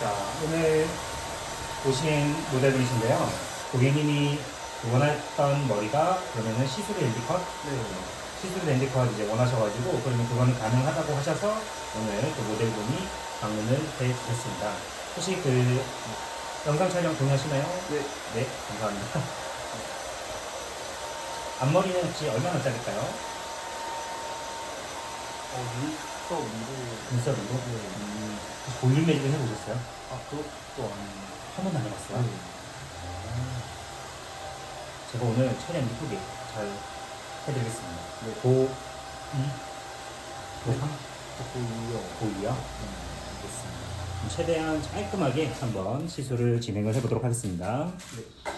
자, 오늘 보신 모델분이신데요. 고객님이 원했던 머리가 그러면은 시스루 랜디컷? 네. 시스루 랜디컷 이제 원하셔가지고 그러면 그거는 가능하다고 하셔서 오늘 그 모델분이 방문을 해주셨습니다. 혹시 그 영상 촬영 동의하시나요? 네. 네, 감사합니다. 앞머리는 혹시 얼마나 자를까요? 어, 눈썹 위로. 눈썹으로? 네. 음, 볼륨 매직을 해보셨어요? 아, 그것도 아니에요. 한 번도 안 해봤어요? 네. 제가 오늘 최대한 이쁘게 잘 해드리겠습니다. 네. 고, 이, 고, 삼, 조금요. 고, 이요? 네, 알겠습니다. 그럼 최대한 깔끔하게 한번 시술을 진행을 해보도록 하겠습니다. 네.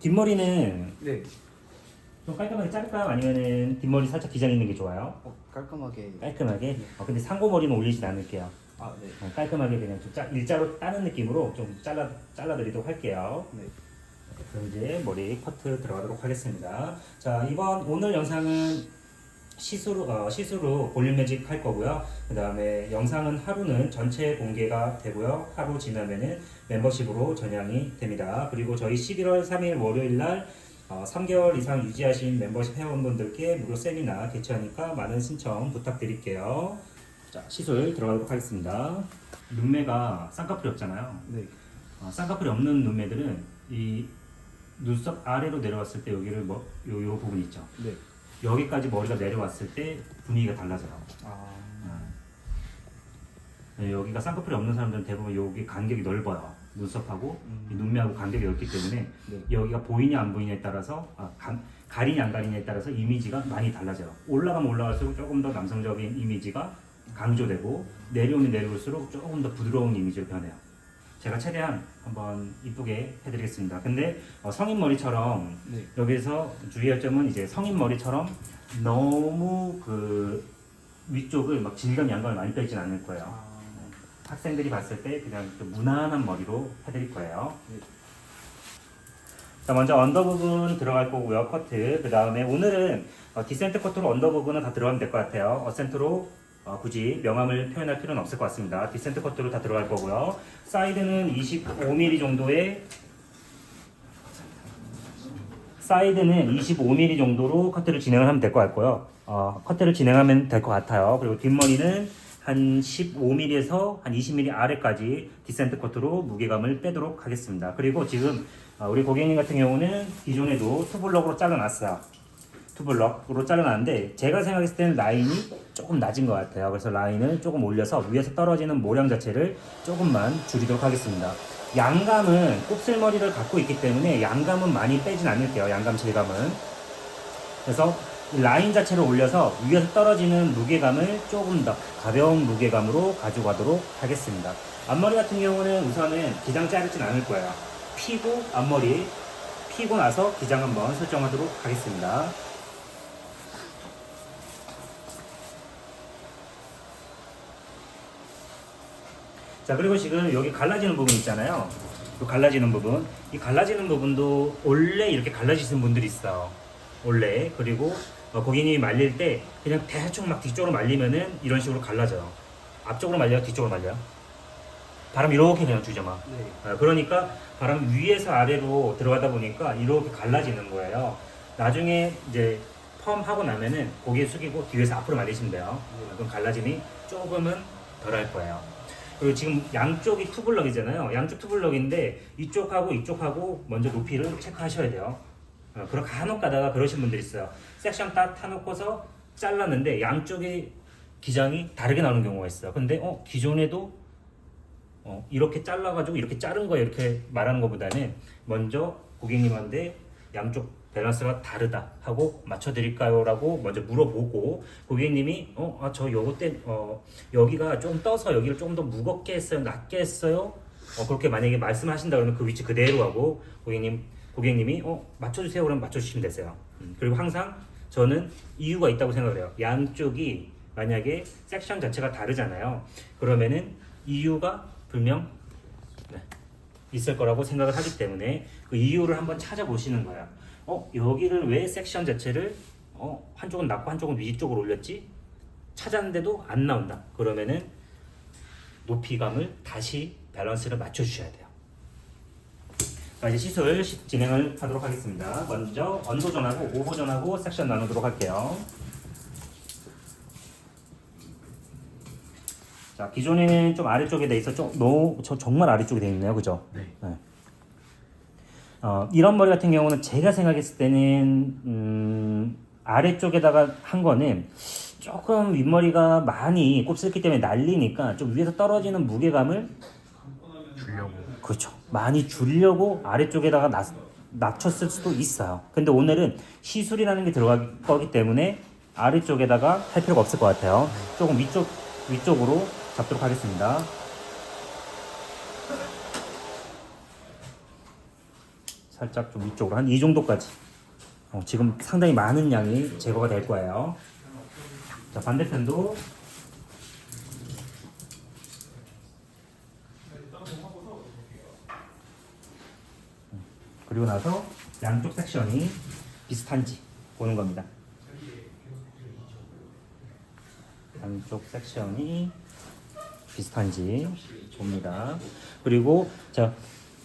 뒷머리는 네. 좀 깔끔하게 자를까요? 아니면은 뒷머리 살짝 기장 있는 게 좋아요? 어, 깔끔하게. 깔끔하게? 어, 근데 상고머리는 올리진 않을게요. 아, 네. 어, 깔끔하게 그냥 좀 짜, 일자로 따는 느낌으로 좀 잘라, 잘라드리도록 할게요. 네. 그럼 이제 머리 커트 들어가도록 하겠습니다. 자 이번 오늘 영상은 시스루 어, 시스루 볼륨 매직 할 거고요. 그 다음에 영상은 하루는 전체 공개가 되고요. 하루 지나면은 멤버십으로 전향이 됩니다. 그리고 저희 11월 3일 월요일 날 어, 3개월 이상 유지하신 멤버십 회원분들께 무료 세미나 개최하니까 많은 신청 부탁드릴게요. 자 시술 들어가도록 하겠습니다. 눈매가 쌍꺼풀이 없잖아요. 네. 어, 쌍꺼풀이 없는 눈매들은 이 눈썹 아래로 내려왔을 때 여기를 뭐, 요, 요 부분 있죠. 네. 여기까지 머리가 내려왔을 때 분위기가 달라져요. 아. 네, 여기가 쌍꺼풀이 없는 사람들은 대부분 여기 간격이 넓어요. 눈썹하고 음. 이 눈매하고 간격이 넓기 때문에 네. 여기가 보이냐 안 보이냐에 따라서 아, 간- 가리냐 안 가리냐에 따라서 이미지가 많이 달라져요. 올라가면 올라갈수록 조금 더 남성적인 이미지가 강조되고 내려오면 내려올수록 조금 더 부드러운 이미지로 변해요. 제가 최대한 한번 이쁘게 해드리겠습니다. 근데 어, 성인 머리처럼 네. 여기서 주의할 점은 이제 성인 머리처럼 너무 그 위쪽을 막 질감 양감을 많이 빼진 않을 거예요. 아. 학생들이 봤을 때 그냥 좀 무난한 머리로 해드릴 거예요. 네. 자 먼저 언더 부분 들어갈 거고요 커트 그 다음에 오늘은 어, 디센트 커트로 언더 부분은 다 들어가면 될 것 같아요 어센트로 어, 굳이 명암을 표현할 필요는 없을 것 같습니다 디센트 커트로 다 들어갈 거고요 사이드는 25mm 정도의 사이드는 25mm 정도로 커트를 진행을 하면 될 것 같고요 어, 커트를 진행하면 될 것 같아요 그리고 뒷머리는 한 15mm에서 한 20mm 아래까지 디센트 커트로 무게감을 빼도록 하겠습니다 그리고 지금 어, 우리 고객님 같은 경우는 기존에도 투블럭으로 잘라놨어요. 투블럭으로 잘라놨는데 제가 생각했을 때는 라인이 조금 낮은 것 같아요. 그래서 라인을 조금 올려서 위에서 떨어지는 모양 자체를 조금만 줄이도록 하겠습니다. 양감은 곱슬머리를 갖고 있기 때문에 양감은 많이 빼진 않을게요. 양감 질감은. 그래서 이 라인 자체를 올려서 위에서 떨어지는 무게감을 조금 더 가벼운 무게감으로 가져가도록 하겠습니다. 앞머리 같은 경우는 우선은 기장 자르진 않을 거예요. 피고 앞머리 피고 나서 기장 한번 설정하도록 하겠습니다. 자 그리고 지금 여기 갈라지는 부분 있잖아요. 이 갈라지는 부분, 이 갈라지는 부분도 원래 이렇게 갈라지시는 분들이 있어요. 원래 그리고 어, 고객님이 말릴 때 그냥 대충 막 뒤쪽으로 말리면은 이런 식으로 갈라져요. 앞쪽으로 말려요, 뒤쪽으로 말려요. 바람 이렇게 그냥 주죠 막. 네. 아, 그러니까 바람 위에서 아래로 들어가다 보니까 이렇게 갈라지는 거예요. 나중에 이제 펌 하고 나면은 고개 숙이고 뒤에서 앞으로 말리시면 돼요. 그럼 갈라짐이 조금은 덜할 거예요. 그리고 지금 양쪽이 투블럭이잖아요. 양쪽 투블럭인데 이쪽하고 이쪽하고 먼저 높이를 체크하셔야 돼요. 어, 그럼 간혹 가다가 그러신 분들 있어요. 섹션 딱 타놓고서 잘랐는데 양쪽의 기장이 다르게 나오는 경우가 있어요. 근데 어 기존에도 어, 이렇게 잘라가지고 이렇게 자른 거 이렇게 말하는 것보다는 먼저 고객님한테 양쪽 밸런스가 다르다 하고 맞춰드릴까요라고 먼저 물어보고 고객님이 어아저 요거 때 어 여기가 좀 떠서 여기를 조금 더 무겁게 했어요 낮게 했어요 어 그렇게 만약에 말씀하신다 그러면 그 위치 그대로 하고 고객님 고객님이 어 맞춰주세요 그러면 맞춰주시면 되세요 음, 그리고 항상 저는 이유가 있다고 생각을 해요 양쪽이 만약에 섹션 자체가 다르잖아요 그러면은 이유가 분명 네, 있을 거라고 생각을 하기 때문에 그 이유를 한번 찾아보시는 거야. 어 여기를 왜 섹션 자체를 어 한쪽은 낮고 한쪽은 위 쪽으로 올렸지? 찾았는데도 안 나온다. 그러면은 높이감을 다시 밸런스를 맞춰주셔야 돼요. 자, 이제 시술 시- 진행을 하도록 하겠습니다. 먼저 언도전하고 오버전하고 섹션 나누도록 할게요. 자, 기존에는 좀 아래쪽에 돼 있어 좀 너무 저 정말 아래쪽에 돼 있네요, 그죠? 네. 어, 이런 머리 같은 경우는 제가 생각했을 때는 음, 아래쪽에다가 한 거는 조금 윗머리가 많이 곱슬기 때문에 날리니까 좀 위에서 떨어지는 무게감을 주려고. 그렇죠. 많이 줄려고 아래쪽에다가 낮, 낮췄을 수도 있어요. 근데 오늘은 시술이라는 게 들어갈 거기 때문에 아래쪽에다가 할 필요가 없을 것 같아요. 조금 위쪽 위쪽으로 잡도록 하겠습니다. 살짝 좀 위쪽으로 한 이 정도까지. 어, 지금 상당히 많은 양이 제거가 될 거예요. 자 반대편도 그리고 나서 양쪽 섹션이 비슷한지 보는 겁니다. 양쪽 섹션이 비슷한지 봅니다. 그리고 자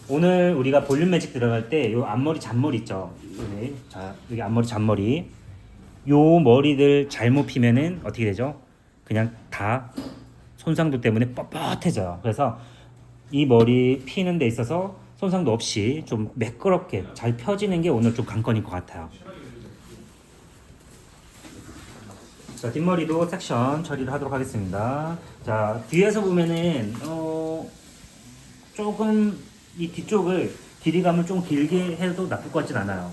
오늘 우리가 볼륨 매직 들어갈 때 요 앞머리 잔머리 있죠. 네. 자 여기 앞머리 잔머리 요 머리들 잘못 피면은 어떻게 되죠? 그냥 다 손상도 때문에 뻣뻣해져요. 그래서 이 머리 피는 데 있어서 손상도 없이 좀 매끄럽게 잘 펴지는 게 오늘 좀 관건인 것 같아요. 자 뒷머리도 섹션 처리를 하도록 하겠습니다. 자 뒤에서 보면은 어 조금 이 뒤쪽을 길이감을 좀 길게 해도 나쁠 것 같진 않아요.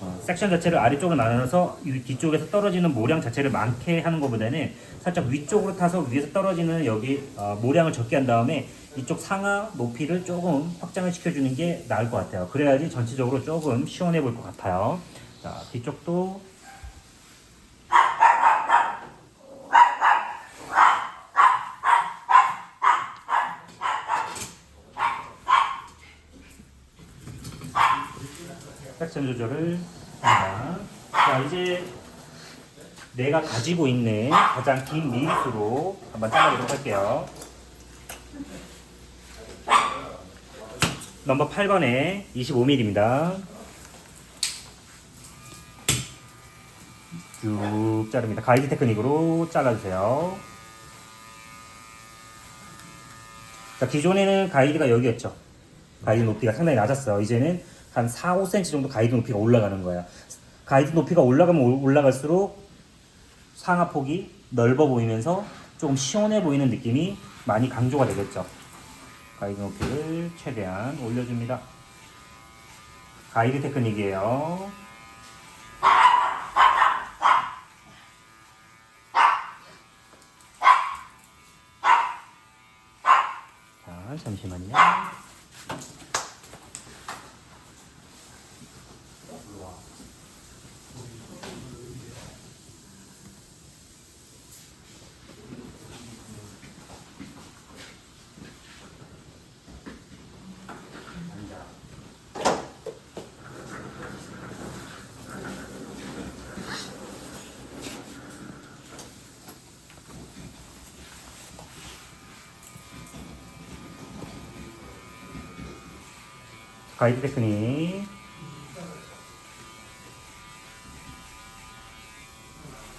어, 섹션 자체를 아래쪽으로 나눠서 이 뒤쪽에서 떨어지는 모량 자체를 많게 하는 것보다는 살짝 위쪽으로 타서 위에서 떨어지는 여기 어, 모량을 적게 한 다음에 이쪽 상하 높이를 조금 확장을 시켜주는 게 나을 것 같아요. 그래야지 전체적으로 조금 시원해 보일 것 같아요. 자 뒤쪽도 섹션 조절을 합니다. 자 이제 내가 가지고 있는 가장 긴 미리수로 한번 잘라보도록 할게요. 넘버 8번에 25mm입니다. 쭉 자릅니다. 가이드 테크닉으로 잘라주세요. 자, 기존에는 가이드가 여기였죠. 가이드 높이가 상당히 낮았어요. 이제는 한 4, 5cm 정도 가이드 높이가 올라가는 거예요. 가이드 높이가 올라가면 올- 올라갈수록 상하폭이 넓어 보이면서 조금 시원해 보이는 느낌이 많이 강조가 되겠죠. 가이드 높이를 최대한 올려줍니다. 가이드 테크닉이에요. 자, 잠시만요. 가이드 테크닉.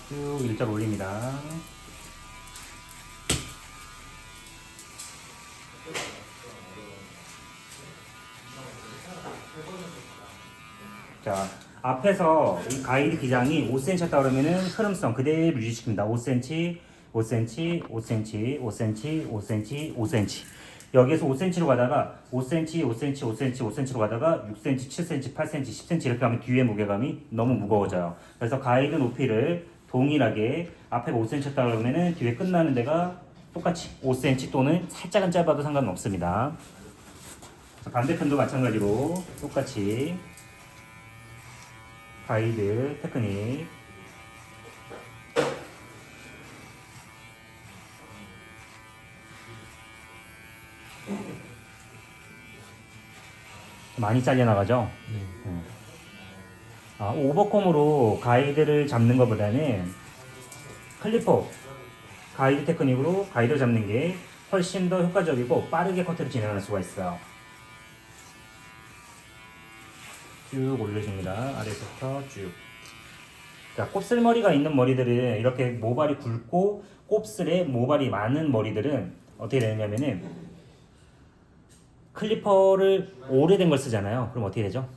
쭉 일자로 올립니다. 자, 앞에서 이 가이드 기장이 5cm였다 그러면은 흐름성 그대로 유지시킵니다. 5cm, 5cm, 5cm, 5cm, 5cm, 5cm. 여기에서 5cm로 가다가 5cm, 5cm, 5cm, 5cm로 가다가 6cm, 7cm, 8cm, 10cm 이렇게 하면 뒤에 무게감이 너무 무거워져요. 그래서 가이드 높이를 동일하게 앞에 5cm였다 그러면은 뒤에 끝나는 데가 똑같이 5cm 또는 살짝은 짧아도 상관은 없습니다. 자, 반대편도 마찬가지로 똑같이 가이드 테크닉 많이 잘려나가죠? 네. 아, 오버콤으로 가이드를 잡는 것보다는 클리퍼 가이드 테크닉으로 가이드를 잡는 게 훨씬 더 효과적이고 빠르게 커트를 진행할 수가 있어요. 쭉 올려줍니다. 아래부터 쭉. 자, 곱슬머리가 있는 머리들은 이렇게 모발이 굵고 곱슬에 모발이 많은 머리들은 어떻게 되냐면은 클리퍼를 오래된 걸 쓰잖아요. 그럼 어떻게 되죠?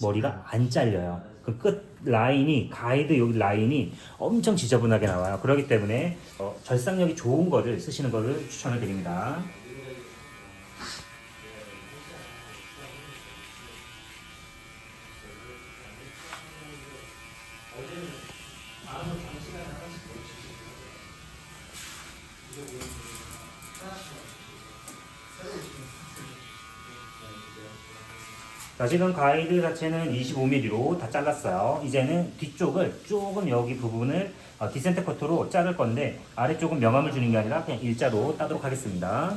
머리가 안 잘려요. 그 끝 라인이 가이드 여기 라인이 엄청 지저분하게 나와요. 그렇기 때문에 어, 절삭력이 좋은 거를 쓰시는 거를 추천을 드립니다. 자, 지금 가이드 자체는 25mm로 다 잘랐어요. 이제는 뒤쪽을 조금 여기 부분을 어, 디센트 커트로 자를 건데 아래쪽은 명암을 주는 게 아니라 그냥 일자로 따도록 하겠습니다.